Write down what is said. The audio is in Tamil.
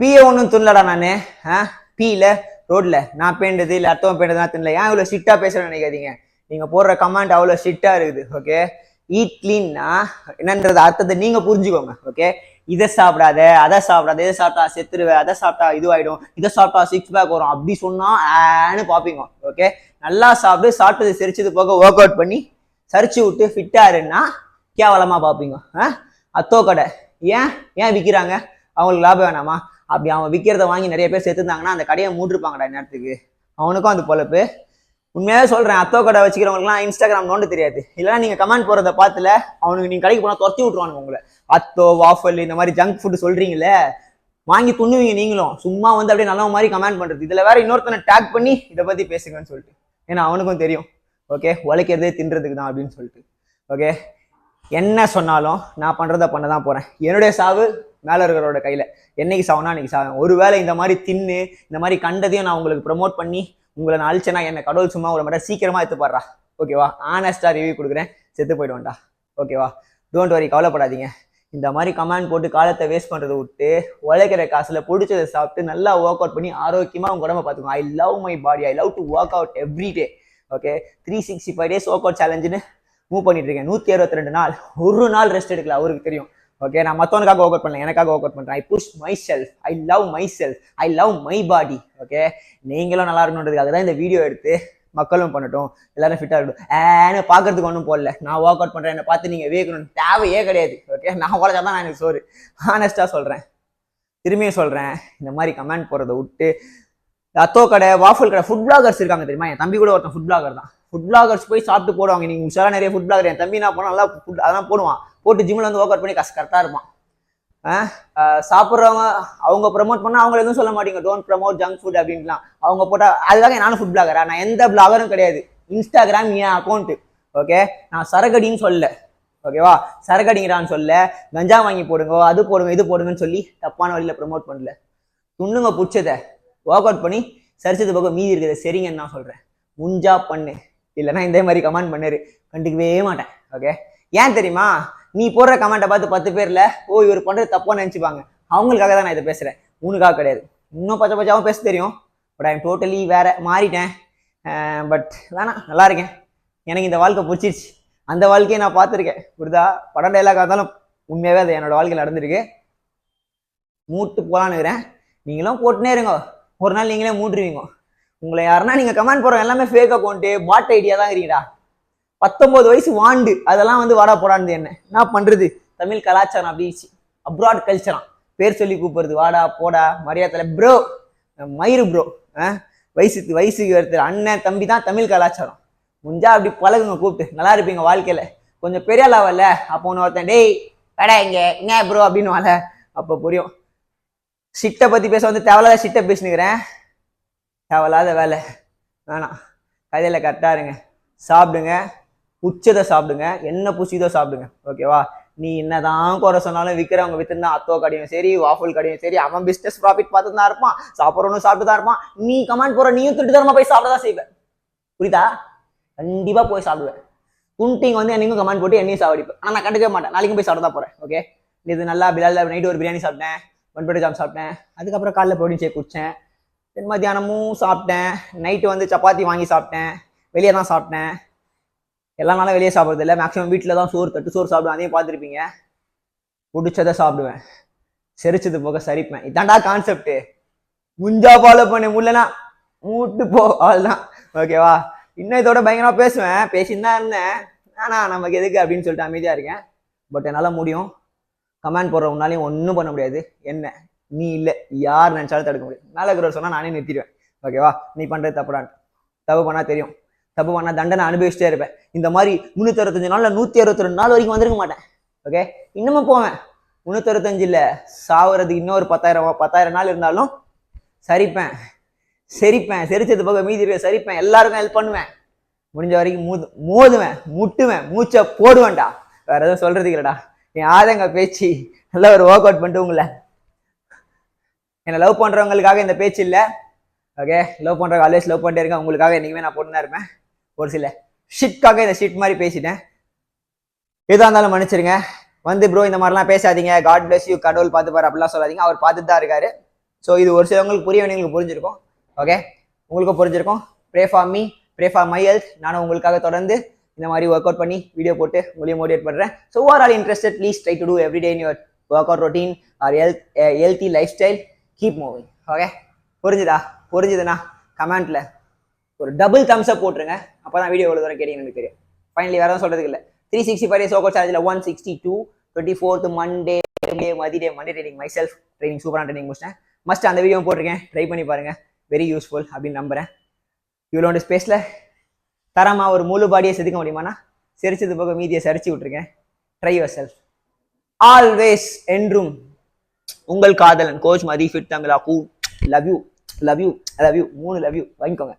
பீயை ஒன்றும் துண்ணலடா நான். ஆ? பீல ரோட்ல நான் பேண்டது இல்லை அர்த்தம் பேண்டது நான் தின்னல ஏன் இவ்வளோ ஸ்ட்ரிக்டாக பேசுகிறேன்னு நினைக்காதீங்க. நீங்கள் போடுற கமெண்ட் அவ்வளோ ஸ்ட்ரிக்டாக இருக்குது ஓகே ஈட் கிளீன்னா என்னன்றது அர்த்தத்தை நீங்கள் புரிஞ்சுக்கோங்க ஓகே இதை சாப்பிடாத அதை சாப்பிடாத இதை சாப்பிட்டா செத்துருவேன் அதை சாப்பிட்டா இதுவாயிடும் இதை சாப்பிட்டா சிக்ஸ் பேக் வரும் அப்படி சொன்னா ஆன்னு பார்ப்பீங்க ஓகே நல்லா சாப்பிட்டு சாப்பிட்டது செரிச்சது போக ஒர்க் அவுட் பண்ணி சரிச்சு விட்டு ஃபிட்டாக இருன்னா கேவலமாக பார்ப்பீங்க ஆ? அத்தோ கடை ஏன்? ஏன் விற்கிறாங்க அவங்களுக்கு லாபம் வேணாமா? அப்படி அவன் விற்கிறத வாங்கி நிறைய பேர் சேர்த்துருந்தாங்கன்னா அந்த கடையை மூட்டிருப்பாங்கடா நேரத்துக்கு. அவனுக்கும் அந்த பொழப்பு. உண்மையாகவே சொல்கிறேன் அத்தோ கடை வச்சுக்கிறவங்களுக்குலாம் இன்ஸ்டாகிராம் நோண்டு தெரியாது. இல்லைன்னா நீங்கள் கமெண்ட் போகிறத பார்த்துல அவனுக்கு நீங்கள் கடைக்கு போனால் துரத்தி விட்ருவானுங்க உங்களை. அத்தோ வாஃபல் இந்த மாதிரி ஜங்க் ஃபுட்டு சொல்கிறீங்களே வாங்கி துண்ணுவீங்க நீங்களும். சும்மா வந்து அப்படியே நல்ல மாதிரி கமெண்ட் பண்ணுறது இதில் வேற இன்னொருத்தனை டேக் பண்ணி இதை பற்றி பேசுங்கன்னு சொல்லிட்டு. ஏன்னா அவனுக்கும் தெரியும். ஓகே உழைக்கிறதே தின்றதுக்கு தான் அப்படின்னு சொல்லிட்டு. ஓகே என்ன சொன்னாலும் நான் பண்ணுறத பண்ண தான் போகிறேன் என்னுடைய சாவு மேலே இருக்கிறவரோட கையில். என்னைக்கு சாவனா அன்னைக்கு சாவேன். ஒருவேளை இந்த மாதிரி தின்னு இந்த மாதிரி கண்டதையும் நான் உங்களுக்கு ப்ரோமோட் பண்ணி உங்களை நான் அழிச்சேன்னா என்ன கடவுள் சும்மா ஒரு மட்டும் சீக்கிரமாக எடுத்துப்படுறா ஓகேவா ஆனஸ்டாக ரிவ்யூ கொடுக்குறேன். செத்து போயிடுவேன்டா ஓகேவா டோன்ட் வரி கவலைப்படாதீங்க. இந்த மாதிரி கமெண்ட் போட்டு காலத்தை வேஸ்ட் பண்ணுறதை விட்டு உழைக்கிற காசில் பிடிச்சதை சாப்பிட்டு நல்லா ஒர்க் அவுட் பண்ணி ஆரோக்கியமாக உங்கள் உடம்ப பார்த்துக்கோங்க. I love my body I love to work out every day okay three sixty five days work out சேலஞ்சுன்னு move பண்ணிட்டு இருக்கேன். நூற்றி அறுபத்தி ரெண்டு நாள். ஒரு நாள் ரெஸ்ட் எடுக்கல அவருக்கு தெரியும். ஓகே நான் மற்றவனுக்காக ஒர்க் அவுட் பண்ணல எனக்காக work out I push myself I love myself I love my body okay நீங்களும் நல்லா இருக்கணுன்றதுக்காக தான் இந்த வீடியோ எடுத்து மக்களும் பண்ணட்டும். எல்லாரும் ஃபிட்டாக இருக்கட்டும். ஏன்னு பார்க்கறதுக்கு ஒன்றும் போடல. நான் ஒர்க் அவுட் பண்ணுறேன் என்னை பார்த்து நீங்கள் வேகணும்னு தேவையே கிடையாது. ஓகே நான் உழைச்சா தான் நான் எனக்கு சோறு. ஹானஸ்ட்டாக சொல்கிறேன் திரும்பியும் சொல்கிறேன் இந்த மாதிரி கமெண்ட் போகிறத விட்டு அத்தோ கடை வாஃபல் கடை ஃபுட் பிளாகர்ஸ் இருக்காங்க தெரியுமா? என் தம்பி கூட ஒருத்தன் ஃபுட் பிளாகர் தான். ஃபுட் பிளாகர்ஸ் போய் சாப்பிட்டு போடுவாங்க. நீங்கள் உஷாராக நிறைய ஃபுட் பிளாகர் என் தம்பி நான் போனா நல்லா ஃபுட் அதெல்லாம் போடுவான். போட்டு ஜிம்மில் வந்து ஒர்க் அவுட் பண்ணி கஷ்ட கரெக்டாக இருப்பான். சாப்பிட்றவங்க அவங்க ப்ரமோட் பண்ணால் அவங்கள எதுவும் சொல்ல மாட்டீங்க. டோன்ட் ப்ரமோட் ஜங்க் ஃபுட் அப்படின்லாம். அவங்க போட்டால் அதுக்காக நானும் ஃபுட் பிளாகரா நான் எந்த பிளாகரும் கிடையாது. இன்ஸ்டாகிராம் என் அக்கௌண்ட்டு ஓகே நான் சரகடின்னு சொல்லல. ஓகேவா சரகடிங்கிறான்னு சொல்ல கஞ்சா வாங்கி போடுங்க அது போடுங்க இது போடுங்கன்னு சொல்லி தப்பான வழியில் ப்ரமோட் பண்ணல. துண்ணுங்க பிடிச்சத ஒர்க் அவுட் பண்ணி சரிச்சது பக்கம் மீதி இருக்கிறத சரிங்கன்னு நான் சொல்கிறேன் முஞ்சா பண்ணு. இல்லைன்னா இந்த மாதிரி கமெண்ட் பண்ணாரு. கண்டுக்கவே மாட்டேன். ஓகே ஏன் தெரியுமா? நீ போடுற கமெண்ட்டை பார்த்து பத்து பேர்ல ஓ இவர் பண்ணுறது தப்பாக நினச்சிப்பாங்க. அவங்களுக்காக தான் நான் இதை பேசுகிறேன் உனக்காக கிடையாது. இன்னும் பச்சை பச்சாவும் பேச தெரியும். பட் ஐம் டோட்டலி வேற மாறிட்டேன். பட் வேணாம் நல்லா இருக்கேன். எனக்கு இந்த வாழ்க்கை பிடிச்சிருச்சு. அந்த வாழ்க்கையை நான் பார்த்துருக்கேன். புரிதா படம் டைலாக இருந்தாலும் உண்மையாகவே அது என்னோட வாழ்க்கையில் நடந்திருக்கு. மூட்டு போகலான்னு இருக்கிறேன். நீங்களும் போட்டுனே இருங்க. ஒரு நாள் நீங்களே மூட்டுருவீங்க உங்களை யாருன்னா நீங்க கமெண்ட் போடுற எல்லாமே ஃபேக் அக்கௌண்ட்டு பாட் ஐடியா தான் இருக்கிறீடா பத்தொன்பது வயசு வாண்டு அதெல்லாம் வந்து வாடா போடான்னு என்ன? என்ன பண்றது? தமிழ் கலாச்சாரம் அப்படி அப்ராட் கல்ச்சரம் பேர் சொல்லி கூப்பிடுறது வாடா போடா மரியாதை ப்ரோ மயிறு ப்ரோ வயசுக்கு வயசுக்கு ஒருத்தர் அண்ணன் தம்பி தான் தமிழ் கலாச்சாரம். முடிஞ்சா அப்படி பழகுங்க கூப்பிட்டு. நல்லா இருப்பீங்க வாழ்க்கையில. கொஞ்சம் பெரிய லெவல்ல அப்போ ஒன்று ஒருத்தன் டேய் வேடா இங்க என்ன ப்ரோ அப்படின்னு வாழ அப்போ புரியும். ஷிட்டை பத்தி பேச வந்து தேவையில்லாத ஷிட்டை பேசினுக்கிறேன். தேவையில்லாத வேலை. வேணாம். கதையில் கரெக்டாக இருங்க. சாப்பிடுங்க. புச்சதை சாப்பிடுங்க. என்ன புசிதோ சாப்பிடுங்க. ஓகேவா நீ என்னதான் குறை சொன்னாலும் விற்கிறவங்க வித்துருந்தா அத்தோ கடையும் சரி வாஃபுல் கடையும் சரி அவன் பிஸ்னஸ் ப்ராஃபிட் பார்த்து தான் இருப்பான். சாப்பிட்றவனும் சாப்பிட்டு தான் இருப்பான். நீ கமெண்ட் போகிற நீயும் திட்டு தரமா போய் சாப்பிட தான் செய்வேன் புரியுதா? கண்டிப்பாக போய் சாப்பிடுவேன் குண்டிங் வந்து என்னைக்கும் கமெண்ட் போட்டு என்னையும் சாப்பிடுப்பேன் ஆனால் நான் கண்டுக்கவே மாட்டேன். நாளைக்கும் போய் சாப்பிட தான் போகிறேன் ஓகே இது நல்லா பிலால் நைட்டு ஒரு பிரியாணி சாப்பிட்டேன். ஒன் ஒன்பது ஜாம் சாப்பிட்டேன். அதுக்கப்புறம் காலைல ப்ரோட்டீன் ஷேக் குடிச்சேன். தென் மத்தியானமும் சாப்பிட்டேன். நைட்டு வந்து சப்பாத்தி வாங்கி சாப்பிட்டேன். வெளியே தான் சாப்பிட்டேன். எல்லா நாளும் வெளியே சாப்பிட்றது இல்லை. மேக்ஸிமம் வீட்டில் தான் சோறு தட்டு சோறு சாப்பிடுவேன். அதையும் பார்த்துருப்பீங்க. பிடிச்சதை சாப்பிடுவேன். செரிச்சது போக சரிப்பேன். இதாண்டா கான்செப்ட் முஞ்சா ஃபாலோ பண்ணு. முடியலனா மூட்டு போ. அவ்வளோதான் ஓகேவா இன்னும் இதோட பயங்கரமாக பேசுவேன். பேசின்னு தான் இருந்தேன். ஆனா நமக்கு எதுக்கு அப்படின்னு சொல்லிட்டு அமைதியாக இருக்கேன். பட் என்னால் முடியும். கமெண்ட் போடுற உன்னாலையும் ஒன்றும் பண்ண முடியாது. என்ன? நீ இல்லை யார் நினச்சாலும் தடுக்க முடியும். மேலே இருக்கிறவர் சொன்னால் நானே நிறுத்திடுவேன். ஓகேவா நீ பண்ணுறது தப்புடான் தப்பு பண்ணால் தெரியும். தப்பு பண்ணால் தண்டனை அனுபவிச்சுட்டே இருப்பேன். இந்த மாதிரி முந்நூற்றி அறுபத்தஞ்சு நாளில் நூற்றி அறுபத்தி ரெண்டு நாள் வரைக்கும் வந்திருக்க மாட்டேன். ஓகே இன்னமும் போவேன். முந்நூற்றி அறுபத்தஞ்சு இல்லை. சாவறதுக்கு இன்னொரு பத்தாயிரம் பத்தாயிரம் நாள் இருந்தாலும் சரிப்பேன். செரிப்பேன். செரிச்சது போக மீதி இருக்க சரிப்பேன். எல்லாருக்கும் ஹெல்ப் பண்ணுவேன். முடிஞ்ச வரைக்கும் மூது மோதுவேன். முட்டுவேன். மூச்சை போடுவேன்டா. வேற எதுவும் சொல்றதுக்கு இல்லடா. என் ஆதங்க பேச்சு. நல்லா ஒரு ஒர்க் அவுட் பண்ணிட்டு உங்களை. என்னை லவ் பண்ணுறவங்களுக்காக இந்த பேச்சு இல்லை. ஓகே லவ் பண்ணுறவங்க ஆல்வேஸ் லவ் பண்ணிட்டே இருக்கேன் உங்களுக்காக என்னைக்குமே நான் பொண்ணாக இருப்பேன். ஒரு சில ஷிட்காக இந்த ஷிட் மாதிரி பேசிட்டேன். எதாக இருந்தாலும் மன்னிச்சிருங்க. வந்து ப்ரோ இந்த மாதிரிலாம் பேசாதீங்க. காட் பிளஸ் யூ கடவுள் பார்த்து பாரு. அப்படிலாம் சொல்லாதீங்க. அவர் பார்த்துட்டு தான் இருக்காரு. ஸோ இது ஒரு சிலவங்களுக்கு புரிய வேண்டியவங்களுக்கு புரிஞ்சிருக்கும். ஓகே உங்களுக்கும் புரிஞ்சிருக்கும். Pray for me pray for my health நானும் உங்களுக்காக தொடர்ந்து இந்த மாதிரி ஒர்க் அவுட் பண்ணி வீடியோ போட்டு உங்களையும் மோட்டிவேட் பண்ணுறேன் so overall interested please try to do every day in your work out routine or health healthy lifestyle keep moving okay புரிஞ்சுதா? புரிஞ்சுதுண்ணா கமெண்ட்ல ஒரு டபுள் தம்ஸ் அப் போட்டுருங்க. அப்போ தான் வீடியோ எவ்வளோ தூரம் கேட்டீங்கன்னு எனக்கு தெரியும். ஃபைனலி வேறு எதுவும் இல்லை. த்ரீ சிக்ஸ்டி ஃபைவ் டேஸ் சார்ஜில் one sixty two twenty fourth Monday day Mathi day Monday training myself training சூப்பரான ட்ரைனிங் முடிச்சிட்டேன் மஸ்ட் அந்த வீடியோ போட்டிருக்கேன். ட்ரை பண்ணி பாருங்கள் வெரி யூஸ்ஃபுல் அப்படின்னு நம்புறேன். இவ்வளோ ஸ்பேஸில் தரமாக ஒரு முழு பாடியை செதுக்க முடியுமாண்ணா சிரிச்சது போக மீதியை சரிச்சு விட்ருக்கேன் ட்ரை யுவர் செல்ஃப் ஆல்வேஸ் என்றும் உங்கள் காதலன் கோச் மதி ஃபிட் தமிழா கூ love you love you love you மூணு லவ் யூ வாங்கிக்கோங்க.